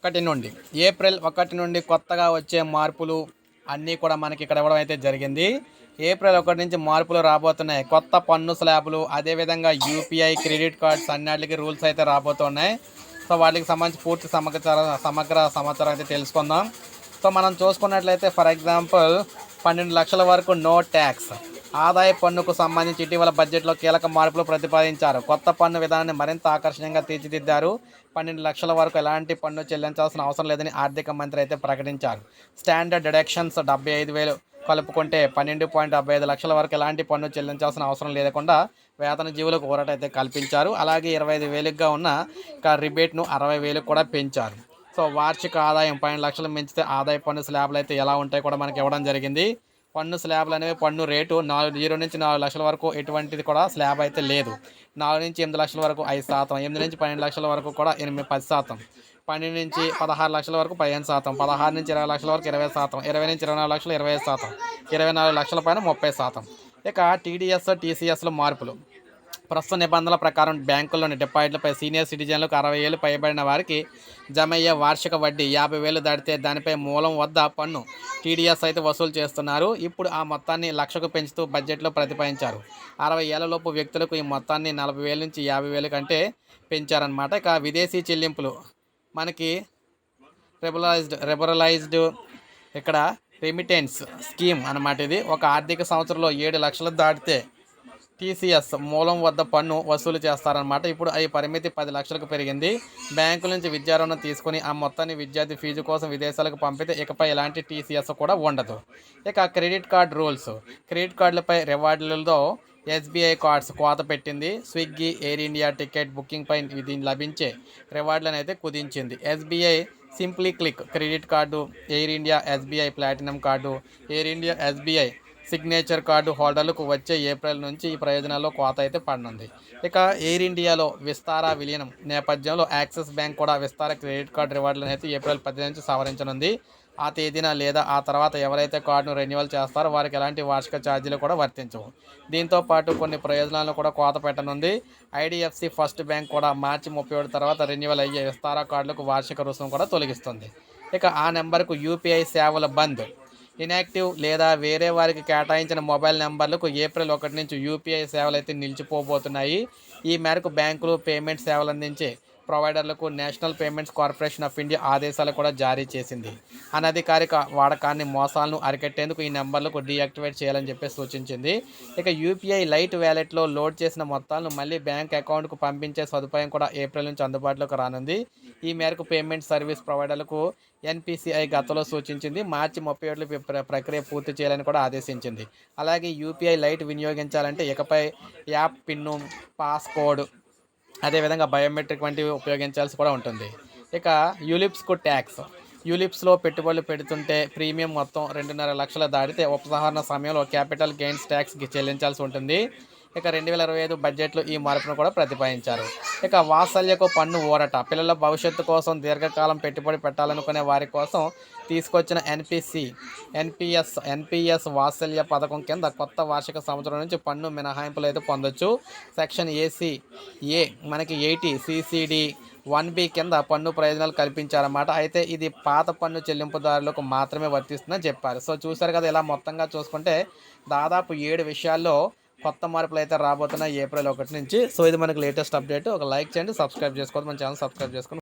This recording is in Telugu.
ఒకటి నుండి ఏప్రిల్ ఒకటి నుండి కొత్తగా వచ్చే మార్పులు అన్నీ కూడా మనకి ఇక్కడ ఇవ్వడం అయితే జరిగింది. ఏప్రిల్ ఒకటి నుంచి మార్పులు రాబోతున్నాయి. కొత్త పన్ను స్లాబులు అదేవిధంగా యూపీఐ క్రెడిట్ కార్డ్స్ అన్నిటికి రూల్స్ అయితే రాబోతున్నాయి. సో వాటికి సంబంధించి పూర్తి సమగ్ర సమగ్ర సమాచారం అయితే తెలుసుకుందాం. సో మనం చూసుకున్నట్లయితే ఫర్ ఎగ్జాంపుల్ పన్నెండు లక్షల వరకు నో ట్యాక్స్. ఆదాయ పన్నుకు సంబంధించి ఇటీవల బడ్జెట్లో కీలక మార్పులు ప్రతిపాదించారు. కొత్త పన్ను విధానాన్ని మరింత ఆకర్షణీయంగా తీర్చిదిద్దారు. పన్నెండు లక్షల వరకు ఎలాంటి పన్ను చెల్లించాల్సిన అవసరం లేదని ఆర్థిక మంత్రి అయితే ప్రకటించారు. స్టాండర్డ్ డిడక్షన్స్ డెబ్బై ఐదు వేలు కలుపుకుంటే పన్నెండు పాయింట్ డెబ్బై ఐదు లక్షల వరకు ఎలాంటి పన్ను చెల్లించాల్సిన అవసరం లేకుండా వేతన జీవులకు ఊరట అయితే కల్పించారు. అలాగే ఇరవై ఐదు వేలుగా ఉన్న రిబేట్ను అరవై వేలకు కూడా పెంచారు. సో వార్షిక ఆదాయం పన్నెండు లక్షలు పెంచితే ఆదాయ పన్ను స్లాబ్లు అయితే ఎలా ఉంటాయి కూడా మనకి ఇవ్వడం జరిగింది. పన్ను స్లాబ్లు అనేవి పన్ను రేటు నాలుగు జీరో నుంచి నాలుగు లక్షల వరకు ఎటువంటిది కూడా స్లాబ్ అయితే లేదు. నాలుగు నుంచి ఎనిమిది లక్షల వరకు ఐదు శాతం ఎనిమిది నుంచి పన్నెండు లక్షల వరకు కూడా ఎనిమిది పది శాతం. పన్నెండు నుంచి పదహారు లక్షల వరకు పదిహేను శాతం పదహారు నుంచి ఇరవై లక్షల వరకు ఇరవై శాతం ఇరవై నుంచి ఇరవై నాలుగు లక్షలు ఇరవై శాతం ఇరవై నాలుగు లక్షల పైన ముప్పై శాతం. ఇక టీడీఎస్ టీసీఎస్లో మార్పులు. ప్రస్తుత నిబంధనల ప్రకారం బ్యాంకుల్లోని డిపాజిట్లపై సీనియర్ సిటిజన్లకు అరవై ఏళ్ళు పైబడిన వారికి జమ అయ్యే వార్షిక వడ్డీ యాభై వేలు దాటితే దానిపై మూలం వద్ద పన్ను టీడీఎస్ అయితే వసూలు చేస్తున్నారు. ఇప్పుడు ఆ మొత్తాన్ని లక్షకు పెంచుతూ బడ్జెట్లో ప్రతిపాదించారు అరవై ఏళ్ళలోపు వ్యక్తులకు ఈ మొత్తాన్ని నలభై వేల నుంచి యాభై వేలు కంటే పెంచారనమాట ఇక విదేశీ చెల్లింపులు. మనకి రెబలైజ్డ్ రెబరలైజ్డ్ ఇక్కడ రెమిటెన్స్ స్కీమ్ అనమాట ఇది. ఒక ఆర్థిక సంవత్సరంలో ఏడు లక్షలు దాటితే టీసీఎస్ మూలం వద్ద పన్ను వసూలు చేస్తారనమాట ఇప్పుడు ఈ పరిమితి పది లక్షలకు పెరిగింది. బ్యాంకుల నుంచి విద్యా రుణం తీసుకుని ఆ మొత్తాన్ని విద్యార్థి ఫీజు కోసం విదేశాలకు పంపితే ఇకపై ఎలాంటి టీసీఎస్ కూడా ఉండదు. ఇక క్రెడిట్ కార్డ్ రూల్స్. క్రెడిట్ కార్డులపై రివార్డులతో ఎస్బీఐ కార్డ్స్ కోత పెట్టింది. స్విగ్గీ ఎయిర్ ఇండియా టికెట్ బుకింగ్పై ఇది లభించే రివార్డులను అయితే కుదించింది. SBI simply click credit card Air India SBI platinum card Air India SBI signature card హోల్డర్లకు వచ్చే ఏప్రిల్ నుంచి ఈ ప్రయోజనాల్లో కోత అయితే పడనుంది. ఇక ఎయిర్ ఇండియాలో విస్తారా విలీనం నేపథ్యంలో యాక్సిస్ బ్యాంక్ కూడా విస్తార క్రెడిట్ కార్డు రివార్డులను అయితే ఏప్రిల్ పది నుంచి సవరించనుంది. ఆ తేదీన లేదా ఆ తర్వాత ఎవరైతే కార్డును రెన్యువల్ చేస్తారో వారికి ఎలాంటి వార్షిక ఛార్జీలు కూడా వర్తించవు. దీంతో పాటు కొన్ని ప్రయోజనాలను కూడా కోత పెట్టనుంది. ఐడిఎఫ్సి ఫస్ట్ బ్యాంక్ కూడా మార్చి ముప్పై ఏడు తర్వాత రెన్యువల్ అయ్యే విస్తారా కార్డులకు వార్షిక రుసుము కూడా తొలగిస్తుంది. ఇక ఆ నెంబర్కు యూపీఐ సేవల బంద్ ఇన్యాక్టివ్ లేదా వేరే వారికి కేటాయించిన మొబైల్ నెంబర్లకు ఏప్రిల్ ఒకటి నుంచి యూపీఐ సేవలు అయితే నిలిచిపోబోతున్నాయి. ఈ మేరకు బ్యాంకులు పేమెంట్ సేవలు అందించే ప్రొవైడర్లకు National Payments Corporation of India ఆదేశాలు కూడా జారీ చేసింది. అనధికారిక వాడకాన్ని మోసాలను అరికట్టేందుకు ఈ నెంబర్లకు డీయాక్టివేట్ చేయాలని చెప్పి సూచించింది. ఇక యూపీఐ లైట్ వ్యాలెట్లో లోడ్ చేసిన మొత్తాలను మళ్ళీ బ్యాంక్ అకౌంట్కు పంపించే సదుపాయం కూడా ఏప్రిల్ నుంచి అందుబాటులోకి రానుంది. ఈ మేరకు పేమెంట్ సర్వీస్ ప్రొవైడర్లకు ఎన్పిసిఐ గతంలో సూచించింది. మార్చి ముప్పై ఏడులో ప్ర- ప్రక్రియ పూర్తి చేయాలని కూడా ఆదేశించింది. అలాగే యూపీఐ లైట్ వినియోగించాలంటే ఇకపై యాప్ పిన్ను పాస్ కోడ్ అదేవిధంగా బయోమెట్రిక్ వంటివి ఉపయోగించాల్సి కూడా ఉంటుంది. ఇక యూలిప్స్కు ట్యాక్స్. యూలిప్స్లో పెట్టుబడులు పెడుతుంటే ప్రీమియం మొత్తం రెండున్నర లక్షల దాటితే ఉపసంహరణ సమయంలో క్యాపిటల్ గెయిన్స్ ట్యాక్స్ చెల్లించాల్సి ఉంటుంది. ఇక రెండు వేల ఇరవై ఐదు బడ్జెట్లో ఈ మార్పును కూడా ప్రతిపాదించారు. ఇక వాత్సల్యకు పన్ను ఊరట. పిల్లల భవిష్యత్తు కోసం దీర్ఘకాలం పెట్టుబడి పెట్టాలనుకునే వారి కోసం తీసుకొచ్చిన ఎన్పిసి ఎన్పిఎస్ ఎన్పిఎస్ వాత్సల్య పథకం కింద కొత్త వార్షిక సంవత్సరం నుంచి పన్ను మినహాయింపులు అయితే పొందొచ్చు. సెక్షన్ ఏసీ ఏ మనకి ఎయిటీ సిసిడి వన్ బి కింద పన్ను ప్రయోజనాలు కల్పించారన్నమాట. అయితే ఇది పాత పన్ను చెల్లింపుదారులకు మాత్రమే వర్తిస్తుందని చెప్పారు. సో చూసారు కదా ఇలా మొత్తంగా చూసుకుంటే దాదాపు ఏడు విషయాల్లో కొత్త మార్పులు అయితే రాబోతున్నాయి ఏప్రిల్ ఒకటి నుంచి. సో ఇది మనకి లేటెస్ట్ అప్డేట్ ఒక లైక్ చేయండి సబ్స్క్రైబ్ చేసుకోవద్దు మన ఛానల్ సబ్స్క్రైబ్ చేసుకుని